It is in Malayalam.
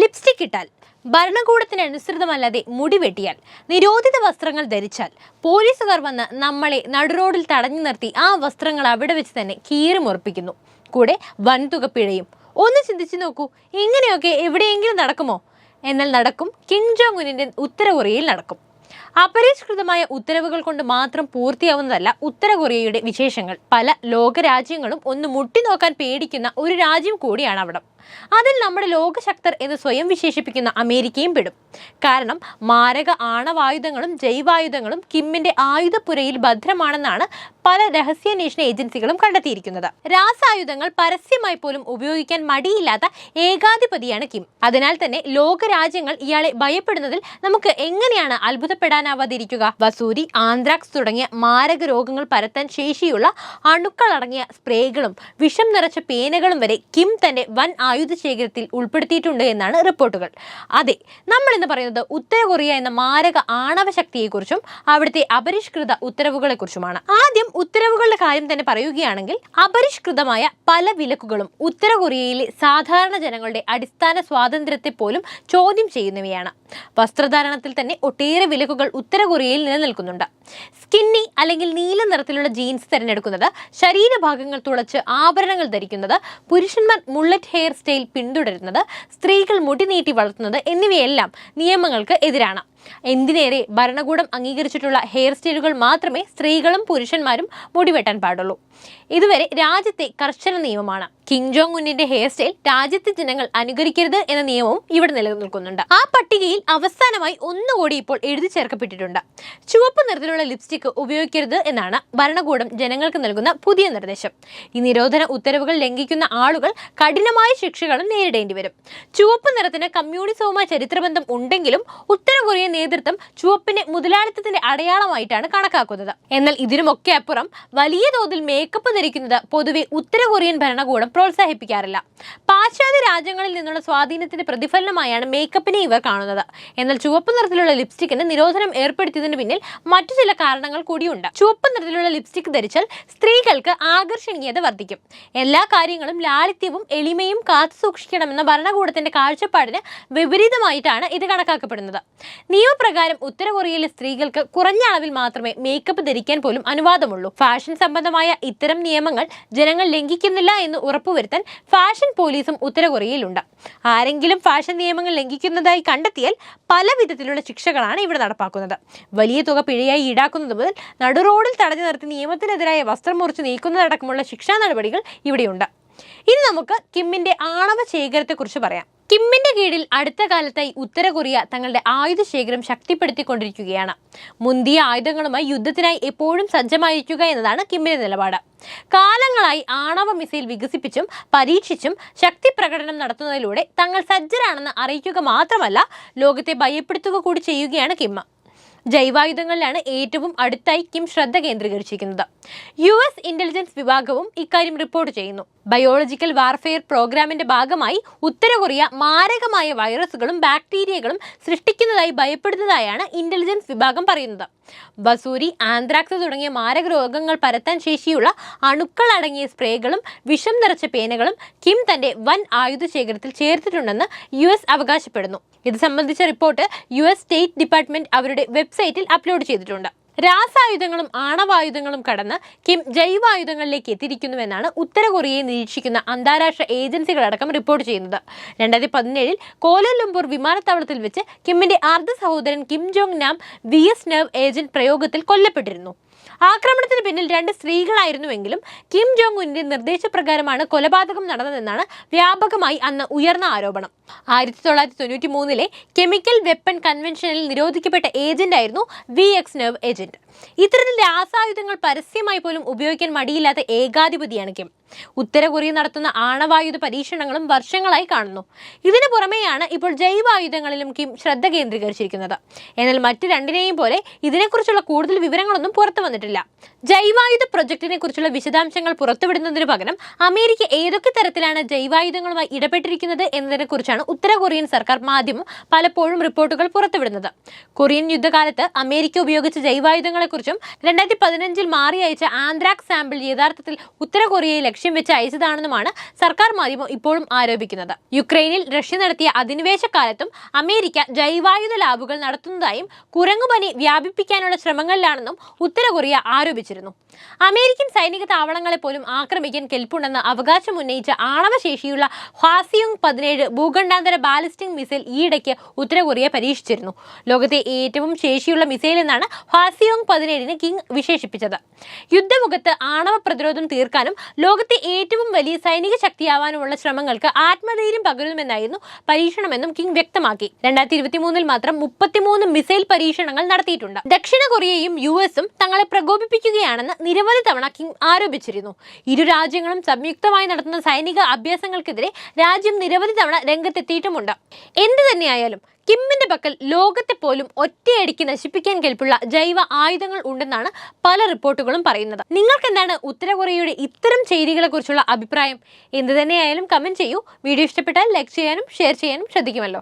ലിപ്സ്റ്റിക് ഇട്ടാൽ ഭരണകൂടത്തിനനുസൃതമല്ലാതെ മുടി വെട്ടിയാൽ നിരോധിത വസ്ത്രങ്ങൾ ധരിച്ചാൽ പോലീസുകാർ വന്ന് നമ്മളെ നടുറോഡിൽ തടഞ്ഞു നിർത്തി ആ വസ്ത്രങ്ങൾ അവിടെ വെച്ച് തന്നെ കീറിമുറപ്പിക്കുന്നു കൂടെ വൻതുക പിഴയും ഒന്ന് ചിന്തിച്ചു നോക്കൂ ഇങ്ങനെയൊക്കെ എവിടെയെങ്കിലും നടക്കുമോ? എന്നാൽ നടക്കും കിങ് ജോങ് ഉനിന്റെ ഉത്തര കൊറിയയിൽ നടക്കും. അപരിഷ്കൃതമായ ഉത്തരവുകൾ കൊണ്ട് മാത്രം പൂർത്തിയാവുന്നതല്ല ഉത്തര കൊറിയയുടെ വിശേഷങ്ങൾ. പല ലോകരാജ്യങ്ങളും ഒന്ന് മുട്ടി നോക്കാൻ പേടിക്കുന്ന ഒരു രാജ്യം കൂടിയാണ് അവിടം. അതിൽ നമ്മുടെ ലോകശക്തർ എന്ന് സ്വയം വിശേഷിപ്പിക്കുന്ന അമേരിക്കയും പെടും. കാരണം മാരക ആണവായുധങ്ങളും ജൈവായുധങ്ങളും കിമ്മിന്റെ ആയുധപ്പുരയിൽ ഭദ്രമാണെന്നാണ് പല രഹസ്യാന്വേഷണ ഏജൻസികളും കണ്ടെത്തിയിരിക്കുന്നത്. രാസായുധങ്ങൾ പരസ്യമായി പോലും ഉപയോഗിക്കാൻ മടിയില്ലാത്ത ഏകാധിപതിയാണ് കിം. അതിനാൽ തന്നെ ലോകരാജ്യങ്ങൾ ഇയാളെ ഭയപ്പെടുന്നതിൽ നമുക്ക് എങ്ങനെയാണ് അത്ഭുതപ്പെടാനാവാതിരിക്കുക? വസൂരി ആന്ത്രാക്സ് തുടങ്ങിയ മാരക രോഗങ്ങൾ പരത്താൻ ശേഷിയുള്ള അണുക്കളടങ്ങിയ സ്പ്രേകളും വിഷം നിറച്ച പേനകളും വരെ കിം തന്റെ വൻ ആയുധ ശേഖരത്തിൽ ഉൾപ്പെടുത്തിയിട്ടുണ്ട് എന്നാണ് റിപ്പോർട്ടുകൾ. അതെ നമ്മൾ ഇന്ന് പറയുന്നത് ഉത്തര കൊറിയ എന്ന മാരക ആണവ ശക്തിയെക്കുറിച്ചും അവിടുത്തെ അപരിഷ്കൃത ഉത്തരവുകളെക്കുറിച്ചുമാണ്. ആദ്യം ഉത്തരവുകളുടെ കാര്യം തന്നെ പറയുകയാണെങ്കിൽ അപരിഷ്കൃതമായ പല വിലക്കുകളും ഉത്തര കൊറിയയിലെ സാധാരണ ജനങ്ങളുടെ അടിസ്ഥാന സ്വാതന്ത്ര്യത്തെ പോലും ചോദ്യം ചെയ്യുന്നവയാണ്. വസ്ത്രധാരണത്തിൽ തന്നെ ഒട്ടേറെ വിലക്കുകൾ ഉത്തര കൊറിയയിൽ നിലനിൽക്കുന്നുണ്ട്. സ്കിന്നി അല്ലെങ്കിൽ നീല നിറത്തിലുള്ള ജീൻസ് തിരഞ്ഞെടുക്കുന്നത് ശരീരഭാഗങ്ങൾ തുളച്ച് ആഭരണങ്ങൾ ധരിക്കുന്നത് പുരുഷന്മാർ മുള്ളറ്റ് ഹെയർ സ്റ്റൈൽ പിന്തുടരുന്നത് സ്ത്രീകൾ മുടി നീട്ടി വളർത്തുന്നത് എന്നിവയെല്ലാം നിയമങ്ങൾക്ക് എതിരാണ്. എന്തിനേറെ ഭരണകൂടം അംഗീകരിച്ചിട്ടുള്ള ഹെയർ സ്റ്റൈലുകൾ മാത്രമേ സ്ത്രീകളും പുരുഷന്മാരും മുടിവെട്ടാൻ പാടുള്ളൂ. ഇതുവരെ രാജ്യത്തെ കർശന നിയമമാണ്. കിങ് ജോങ് ഉന്നിന്റെ ഹെയർ സ്റ്റൈൽ രാജ്യത്തെ ജനങ്ങൾ അനുകരിക്കരുത് എന്ന നിയമവും ഇവിടെ നിലനിൽക്കുന്നുണ്ട്. ആ പട്ടികയിൽ അവസാനമായി ഒന്നുകൂടി ഇപ്പോൾ എഴുതി ചേർക്കപ്പെട്ടിട്ടുണ്ട്. ചുവപ്പ് നിറത്തിലുള്ള ലിപ്സ്റ്റിക് ഉപയോഗിക്കരുത് എന്നാണ് ഭരണകൂടം ജനങ്ങൾക്ക് നൽകുന്ന പുതിയ നിർദ്ദേശം. ഈ നിരോധന ഉത്തരവുകൾ ലംഘിക്കുന്ന ആളുകൾ കഠിനമായ ശിക്ഷകളും നേരിടേണ്ടി വരും. ചുവപ്പ് നിറത്തിന് കമ്മ്യൂണിസവുമായി ചരിത്രബന്ധം ഉണ്ടെങ്കിലും ഉത്തര കൊറിയൻ നേതൃത്വം ചുവപ്പിനെ മുതലാളിത്തത്തിന്റെ അടയാളമായിട്ടാണ് കണക്കാക്കുന്നത്. എന്നാൽ ഇതിനുമൊക്കെ അപ്പുറം വലിയ തോതിൽ മേക്കപ്പ് ധരിക്കുന്നത് പൊതുവെ ഉത്തര കൊറിയൻ ഭരണകൂടം പ്രോത്സാഹിപ്പിക്കാറില്ല. പാശ്ചാത്യ രാജ്യങ്ങളിൽ നിന്നുള്ള സ്വാധീനത്തിന്റെ പ്രതിഫലനമായാണ് മേക്കപ്പിനെ ഇവർ കാണുന്നത്. എന്നാൽ ചുവപ്പ് നിറത്തിലുള്ള ലിപ്സ്റ്റിക്കിന് നിരോധനം ഏർപ്പെടുത്തിയതിന് പിന്നിൽ മറ്റു ചില കാരണങ്ങൾ കൂടിയുണ്ട്. ചുവപ്പ് നിറത്തിലുള്ള ലിപ്സ്റ്റിക് ധരിച്ചാൽ സ്ത്രീകൾക്ക് ആകർഷണീയത വർദ്ധിക്കും. എല്ലാ കാര്യങ്ങളും ലാളിത്യവും എളിമയും കാത്തു സൂക്ഷിക്കണമെന്ന ഭരണകൂടത്തിന്റെ കാഴ്ചപ്പാടിന് വിപരീതമായിട്ടാണ് ഇത് കണക്കാക്കപ്പെടുന്നത്. നിയമപ്രകാരം ഉത്തര കൊറിയയിലെ സ്ത്രീകൾക്ക് കുറഞ്ഞ അളവിൽ മാത്രമേ മേക്കപ്പ് ധരിക്കാൻ പോലും അനുവാദമുള്ളൂ. ഫാഷൻ സംബന്ധമായ ഇത്തരം നിയമങ്ങൾ ജനങ്ങൾ ലംഘിക്കുന്നില്ല എന്ന് ഉറപ്പുവരുത്താൻ ഫാഷൻ പോലീസും ഉത്തര കൊറിയയിലുണ്ട് ആരെങ്കിലും ഫാഷൻ നിയമങ്ങൾ ലംഘിക്കുന്നതായി കണ്ടെത്തിയാൽ പല വിധത്തിലുള്ള ശിക്ഷകളാണ് ഇവിടെ നടപ്പാക്കുന്നത്. വലിയ തുക പിഴയായി ഈടാക്കുന്നത് മുതൽ നടുറോഡിൽ തടഞ്ഞു നിർത്തി നിയമത്തിനെതിരായ വസ്ത്രം മുറിച്ച് നീക്കുന്നതടക്കമുള്ള ശിക്ഷാ നടപടികൾ ഇവിടെയുണ്ട്. ഇനി നമുക്ക് കിമ്മിന്റെ ആണവ ശേഖരത്തെക്കുറിച്ച് പറയാം. കിമ്മിന്റെ കീഴിൽ അടുത്ത കാലത്തായി ഉത്തര കൊറിയ തങ്ങളുടെ ആയുധ ശേഖരം ശക്തിപ്പെടുത്തിക്കൊണ്ടിരിക്കുകയാണ്. മുന്തിയ ആയുധങ്ങളുമായി യുദ്ധത്തിനായി എപ്പോഴും സജ്ജമായിരിക്കുക എന്നതാണ് കിമ്മിന്റെ നിലപാട്. കാലങ്ങളായി ആണവ മിസൈൽ വികസിപ്പിച്ചും പരീക്ഷിച്ചും ശക്തി പ്രകടനം നടത്തുന്നതിലൂടെ തങ്ങൾ സജ്ജരാണെന്ന് അറിയിക്കുക മാത്രമല്ല ലോകത്തെ ഭയപ്പെടുത്തുക കൂടി ചെയ്യുകയാണ് കിമ്മ. ജൈവായുധങ്ങളിലാണ് ഏറ്റവും അടുത്തായി കിം ശ്രദ്ധ കേന്ദ്രീകരിച്ചിരിക്കുന്നത്. യു എസ് ഇന്റലിജൻസ് വിഭാഗവും ഇക്കാര്യം റിപ്പോർട്ട് ചെയ്യുന്നു. ബയോളജിക്കൽ വാർഫെയർ പ്രോഗ്രാമിന്റെ ഭാഗമായി ഉത്തര കൊറിയ മാരകമായ വൈറസുകളും ബാക്ടീരിയകളും സൃഷ്ടിക്കുന്നതായി ഭയപ്പെടുന്നതായാണ് ഇന്റലിജൻസ് വിഭാഗം പറയുന്നത്. ബസൂരി ആന്ത്രാക്സ് തുടങ്ങിയ മാരക രോഗങ്ങൾ പരത്താൻ ശേഷിയുള്ള അണുക്കൾ അടങ്ങിയ സ്പ്രേകളും വിഷം നിറച്ച പേനകളും കിം തന്റെ വൻ ആയുധ ശേഖരത്തിൽ ചേർത്തിട്ടുണ്ടെന്ന് യു എസ് അവകാശപ്പെടുന്നു. ഇത് സംബന്ധിച്ച report U S state department അവരുടെ വെബ്സൈറ്റിൽ അപ്ലോഡ് ചെയ്തിട്ടുണ്ട്. രാസായുധങ്ങളും ആണവായുധങ്ങളും കടന്ന് കിം ജൈവായുധങ്ങളിലേക്ക് എത്തിയിരിക്കുന്നുവെന്നാണ് ഉത്തര കൊറിയയെ നിരീക്ഷിക്കുന്ന അന്താരാഷ്ട്ര ഏജൻസികളടക്കം റിപ്പോർട്ട് ചെയ്യുന്നത്. രണ്ടായിരത്തി പതിനേഴിൽ കോലലംപൂർ വിമാനത്താവളത്തിൽ വെച്ച് കിമ്മിന്റെ അർദ്ധ സഹോദരൻ Kim Jong Nam V X nerve agent പ്രയോഗത്തിൽ കൊല്ലപ്പെട്ടിരുന്നു. ആക്രമണത്തിന് പിന്നിൽ രണ്ട് സ്ത്രീകളായിരുന്നുവെങ്കിലും കിം ജോങ് ഉന്നിന്റെ നിർദ്ദേശപ്രകാരമാണ് കൊലപാതകം നടന്നതെന്നാണ് വ്യാപകമായി അന്ന് ഉയർന്ന ആരോപണം. ആയിരത്തി തൊള്ളായിരത്തി തൊണ്ണൂറ്റി മൂന്നിലെ കെമിക്കൽ വെപ്പൺ കൺവെൻഷനിൽ നിരോധിക്കപ്പെട്ട ഏജന്റായിരുന്നു വി എക്സ് നെർവ് ഏജന്റ്. ഇത്തരത്തിൽ രാസായുധങ്ങൾ പരസ്യമായി പോലും ഉപയോഗിക്കാൻ മടിയില്ലാത്ത ഏകാധിപതിയാണ് കിം. ഉത്തര കൊറിയ നടത്തുന്ന ആണവായുധ പരീക്ഷണങ്ങളും വർഷങ്ങളായി കാണുന്നു. ഇതിനു പുറമെയാണ് ഇപ്പോൾ ജൈവായുധങ്ങളിലും കിം ശ്രദ്ധ കേന്ദ്രീകരിച്ചിരിക്കുന്നത്. എന്നാൽ മറ്റു രണ്ടിനെയും പോലെ ഇതിനെക്കുറിച്ചുള്ള കൂടുതൽ വിവരങ്ങളൊന്നും പുറത്തു വന്നിട്ടില്ല. ജൈവായുധ പ്രൊജക്ടിനെ കുറിച്ചുള്ള വിശദാംശങ്ങൾ പുറത്തുവിടുന്നതിന് പകരം അമേരിക്ക ഏതൊക്കെ തരത്തിലാണ് ജൈവായുധങ്ങളുമായി ഇടപെട്ടിരിക്കുന്നത് എന്നതിനെ കുറിച്ചാണ് ഉത്തര കൊറിയൻ സർക്കാർ മാധ്യമം പലപ്പോഴും റിപ്പോർട്ടുകൾ പുറത്തുവിടുന്നത്. കൊറിയൻ യുദ്ധകാലത്ത് അമേരിക്ക ഉപയോഗിച്ച ജൈവായുധങ്ങളെക്കുറിച്ചും രണ്ടായിരത്തി പതിനഞ്ചിൽ മാറി അയച്ച ആന്ത്രാക് സാമ്പിൾ യഥാർത്ഥത്തിൽ ഉത്തര കൊറിയയെ ലക്ഷ്യം വെച്ച് അയച്ചതാണെന്നുമാണ് സർക്കാർ മാധ്യമം ഇപ്പോഴും ആരോപിക്കുന്നത്. യുക്രൈനിൽ റഷ്യ നടത്തിയ അധിനിവേശ കാലത്തും അമേരിക്ക ജൈവായുധ ലാബുകൾ നടത്തുന്നതായും കുരങ്ങുപനി വ്യാപിപ്പിക്കാനുള്ള ശ്രമങ്ങളിലാണെന്നും ഉത്തര കൊറിയ ആരോപിച്ചിരുന്നു. അമേരിക്കൻ സൈനിക താവളങ്ങളെ പോലും ആക്രമിക്കാൻ കെൽപ്പുണ്ടെന്ന് അവകാശം ഉന്നയിച്ച ആണവശേഷിയുള്ള ഹ്വാസിയുങ് പതിനേഴ് ഭൂഖണ്ഡാന്തര ബാലിസ്റ്റിക് മിസൈൽ ഈയിടയ്ക്ക് ഉത്തര കൊറിയ പരീക്ഷിച്ചിരുന്നു. ലോകത്തെ ഏറ്റവും ശേഷിയുള്ള മിസൈൽ എന്നാണ് ഹ്വാസിയോങ് പതിനേഴിന് കിങ് വിശേഷിപ്പിച്ചത്. യുദ്ധമുഖത്ത് ആണവ പ്രതിരോധം തീർക്കാനും ലോകത്തെ ഏറ്റവും വലിയ സൈനിക ശക്തിയാവാനുമുള്ള ശ്രമങ്ങൾക്ക് ആത്മധൈര്യം പകരുമെന്നായിരുന്നു പരീക്ഷണമെന്നും കിങ് വ്യക്തമാക്കി. രണ്ടായിരത്തി ഇരുപത്തി മൂന്നിൽ മാത്രം മുപ്പത്തിമൂന്ന് മിസൈൽ പരീക്ഷണങ്ങൾ നടത്തിയിട്ടുണ്ട്. ദക്ഷിണ കൊറിയയും യു എസും തങ്ങളെ പ്രകോപിപ്പിക്കുകയാണെന്ന് നിരവധി തവണ കിം ആരോപിച്ചിരുന്നു. ഇരു രാജ്യങ്ങളും സംയുക്തമായി നടത്തുന്ന സൈനിക അഭ്യാസങ്ങൾക്കെതിരെ രാജ്യം നിരവധി തവണ രംഗത്തെത്തിയിട്ടുമുണ്ട്. എന്തു തന്നെയായാലും കിമ്മിന്റെ പക്കൽ ലോകത്തെ പോലും ഒറ്റയടിക്ക് നശിപ്പിക്കാൻ കെൽപ്പുള്ള ജൈവ ആയുധങ്ങൾ ഉണ്ടെന്നാണ് പല റിപ്പോർട്ടുകളും പറയുന്നത്. നിങ്ങൾക്ക് എന്താണ് ഉത്തര കൊറിയയുടെ ഇത്തരം ചെയ്തികളെ കുറിച്ചുള്ള അഭിപ്രായം? എന്ത് തന്നെയായാലും കമന്റ് ചെയ്യൂ. വീഡിയോ ഇഷ്ടപ്പെട്ടാൽ ലൈക്ക് ചെയ്യാനും ഷെയർ ചെയ്യാനും ശ്രദ്ധിക്കുമല്ലോ.